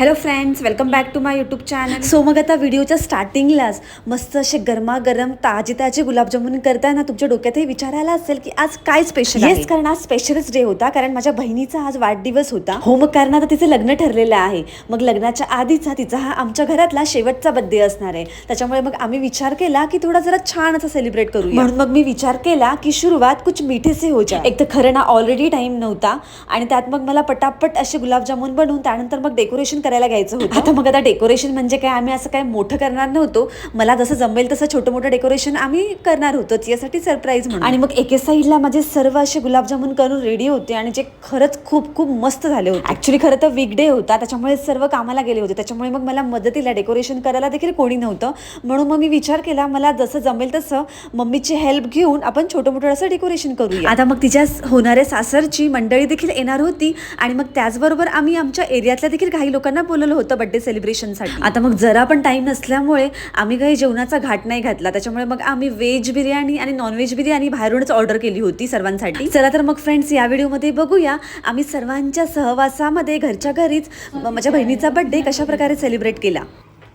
Hello friends welcome back to my YouTube channel so मग आता व्हिडिओच्या स्टार्टिंगलाच मस्त असे गरमागरम ताजे ताजे गुलाबजामुन करताना तुमच्या डोक्यातही विचारायला असेल की आज काय स्पेशल येस कारण आज स्पेशलच डे होता. कारण माझ्या बहिणीचा आज वाढदिवस होता. हो मग कारण आता तिचं लग्न ठरलेलं आहे. मग लग्नाच्या आधीचा तिचा हा आमच्या घरातला शेवटचा बर्थडे असणार आहे. त्याच्यामुळे मग आम्ही विचार केला की थोडा जरा छान असं सेलिब्रेट करू म्हणून मग मी विचार केला की सुरुवात कुछ मीठे से हो जाए. एक तर खरं ना ऑलरेडी टाइम नव्हता. आणि त्यात मग मला पटापट असे गुलाबजामुन बनवून त्यानंतर मग डेकोरेशन करायला घ्यायचं होतं. आता मग आता डेकोरेशन म्हणजे काय? आम्ही असं काय मोठं करणार नव्हतो. मला जसं जमेल तसं छोटं मोठं डेकोरेशन आम्ही करणार होतो यासाठी सरप्राईज म्हणून. आणि मग एके साईडला माझे सर्व असे गुलाबजामुन करून रेडी होते आणि जे खरंच खूप खूप मस्त झाले होते. ऍक्च्युली खरं तर वीक डे होता. त्याच्यामुळे सर्व कामाला गेले होते. त्याच्यामुळे मग मला मदतीला डेकोरेशन करायला देखील कोणी नव्हतं. म्हणून मग मी विचार केला मला जसं जमेल तसं मम्मीची हेल्प घेऊन आपण छोटं मोठं असं डेकोरेशन करूया. आता मग तिच्या होणाऱ्या सासरची मंडळी देखील येणार होती. आणि मग त्याचबरोबर आम्ही आमच्या एरियातल्या देखील काही लोकांना बोलवलं होतं बर्थडे सेलिब्रेशनसाठी आता मग जरा पण टाइम नसल्यामुळे आम्ही काही जेवणाचा घाट नाही घातला. त्याच्यामुळे मग आम्ही व्हेज बिर्याणी आणि नॉनव्हेज बिर्याणी बाहेरूनच ऑर्डर केली होती सर्वांसाठी. चला तर मग फ्रेंड्स या व्हिडिओमध्ये बघूया. आम्ही सर्वांच्या सहवासामध्ये घरच्या घरीच माझ्या बहिणीचा बर्थडे कशा प्रकारे सेलिब्रेट केला.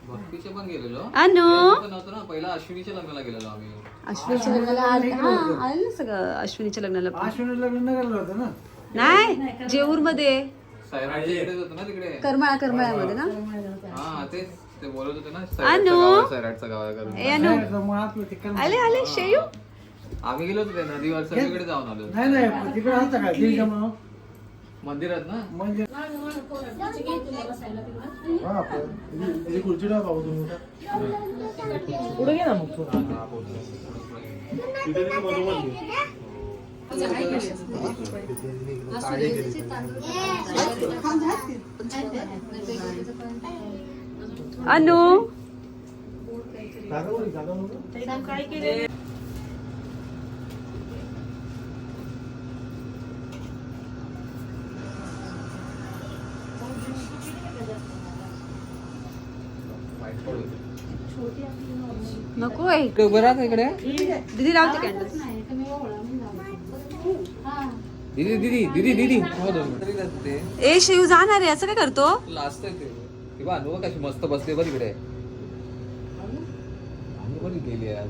भक्तीचे पण गेलेलो. अनु? याचं नव्हतं ना पहिला अश्विनीच्या लग्नाला गेलेलो आम्ही. अश्विनीच्या लग्नाला सगळं अश्विनीच्या नाही जेऊरमध्ये सायराच्या इकडेच होतं ना तिकडे? करमाळा करमाळ्यामध्ये ना? हा तेच ते बोलत होते ना अनु? सैराटचा गावा करून. ए अनु? तिकडं आले आले शेयू? आम्ही गेलो होतो ते नदीवर सगळीकडे जाऊन आलो नाही नाही तिकडे असतं का? म्हणून मंदिरात ना? म्हणजे हा, पण खुर्ची टाका हो तुम्ही पुढे घे ना मग थोडं. तिथे ती मधोमध घे. अनु जागा वर, जागा वर. नको आहे उभं राहा इकडे दीदी लावते कॅन्डल दीदी दीदी दीदी दीदी. ए शेयू जाणार आहे. असं काय करतो? लास्ट आहे ते. ती बा अनुभव कशी मस्त बसली बघ इकडे. अनु पण गेली आज.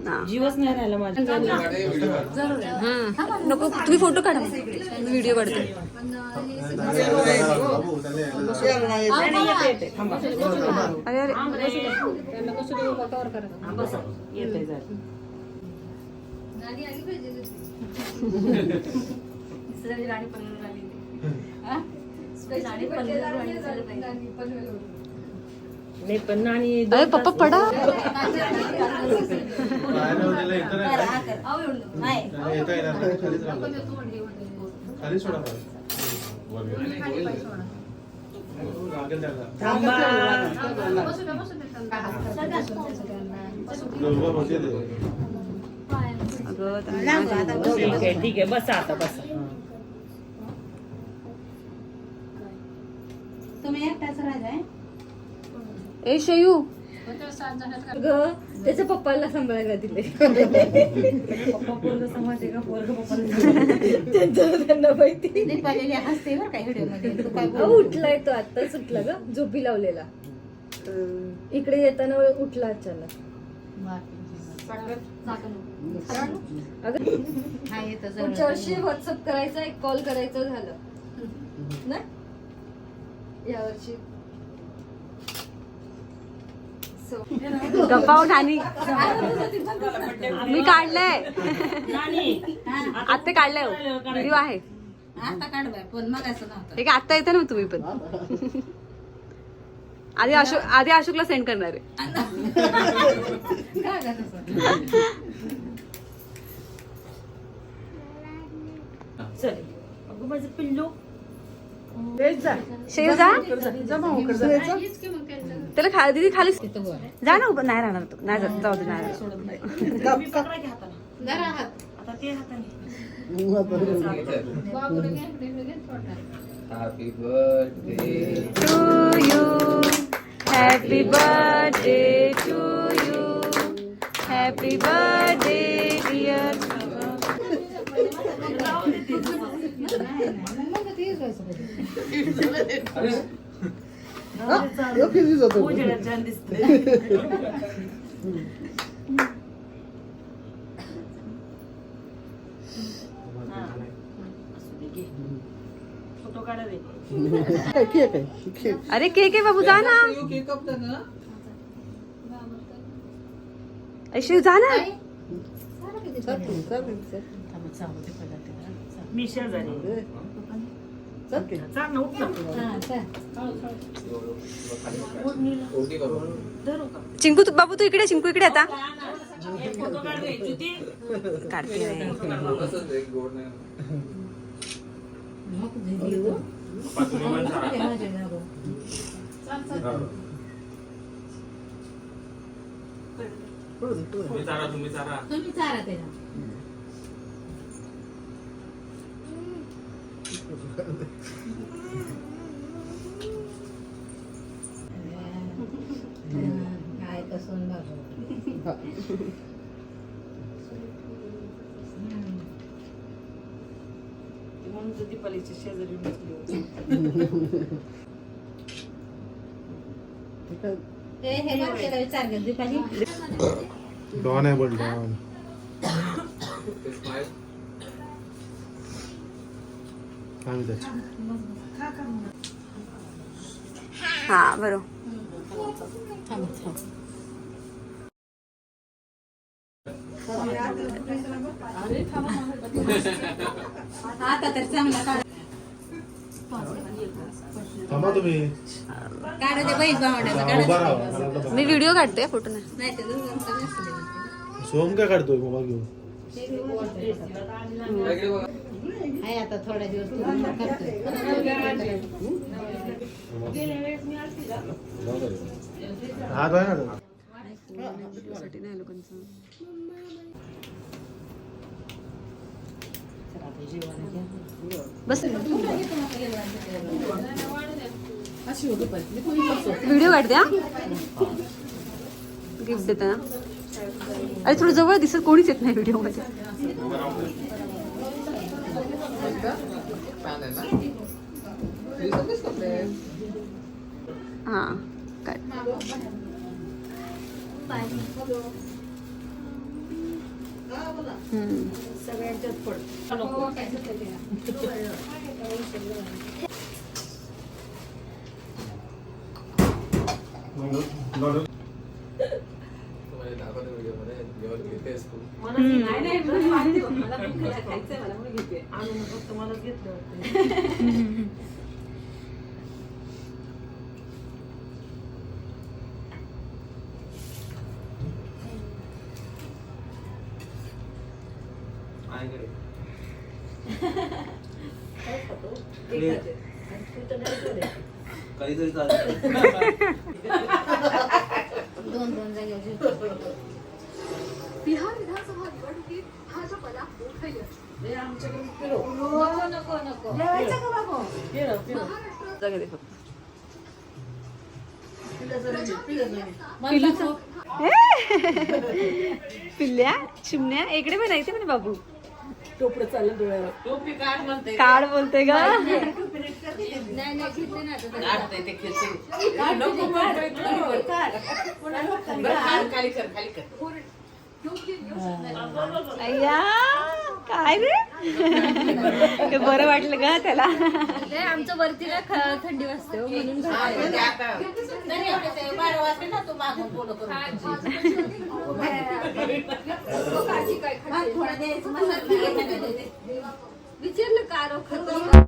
नाही. जीवच नाही राहिला माझा. नको तुम्ही फोटो काढा. मी व्हिडिओ काढते. अरे अरे. येते जर नाही पण नानी अरे पप्पा पडा. खाली सोडा ठीक आहे ठीक आहे बसा आता बसा. तुम्ही एकटाच राहाय ए शेयू. त्याच्या पप्पाला सांभाळायला दिले. त्यांना माहिती. दीपाली हसते बरं व्हिडिओ उठलाय तो आता सुटला ग झोपी लावलेला. इकडे येताना उठला अचानक. पुढच्या वर्षी व्हॉट्सअप करायचा एक कॉल करायचं झालं. ना? या वर्षी गप्पा ठाणी. मी काढलंय. आत्ता काढलंय व्हिडिओ आहे. आता काढ बाय पण मग असं नव्हतं. हे काय आत्ता येते ना तुम्ही पण. आधी अशोक आधी अशोकला सेंड करणार आहे? शेव जा. त्याला खा दिदी खाली. जा ना उभं नाही राहणार तो. नाही जात. जाऊ दे नाही राहणार. जरा हात. Happy birthday to you happy birthday to you happy birthday dear मग अरे केक आहे बाबू जा ना. अरे शिव जा ना. चिंकू तू बाबू तू इकडे चिंकू इकडे आता काढते रे. असंच एक गोड नाही मग दिदी हो. माझ्या माझ्या जागो. तुम्ही चारा त्याला काय कसं बाबू हे हे बघ, त्याला विचार कर दीपाली डॉन आहे बोल डॉन ते स्माईल आम्ही त्याची हा बरोबर आता तर चांगला काढ. थांबा तुम्ही. काढ ते बैल बावड्याचा हा. मी व्हिडिओ काढते फोटो नाही. सोहम काय काढतोय मोबाईल घेऊन? आहे आता थोडा दिवस तू बंद करतोय हात आहे ना साठी नाही लोकांचं बस व्हिडिओ काढते हा गिफ्ट देताना अरे थोडं जवळ दिसत कोणीच येत नाही व्हिडिओमध्ये हा काय? काहीतरी चालेल दोन दोन जागेवर जेवतो. नको नको जागा दे फक्त. मला पिल्ल्या चिमण्या इकडे पण नाही ते म्हणे बाबू काढ बोलते ग नाही नाही घेतले ना आता. अय्या काय रे? ते बरं वाटलं का त्याला. नाही आमच्या वरती ना ख- थंडी वाजते हो, म्हणून मसाला. विचारलं का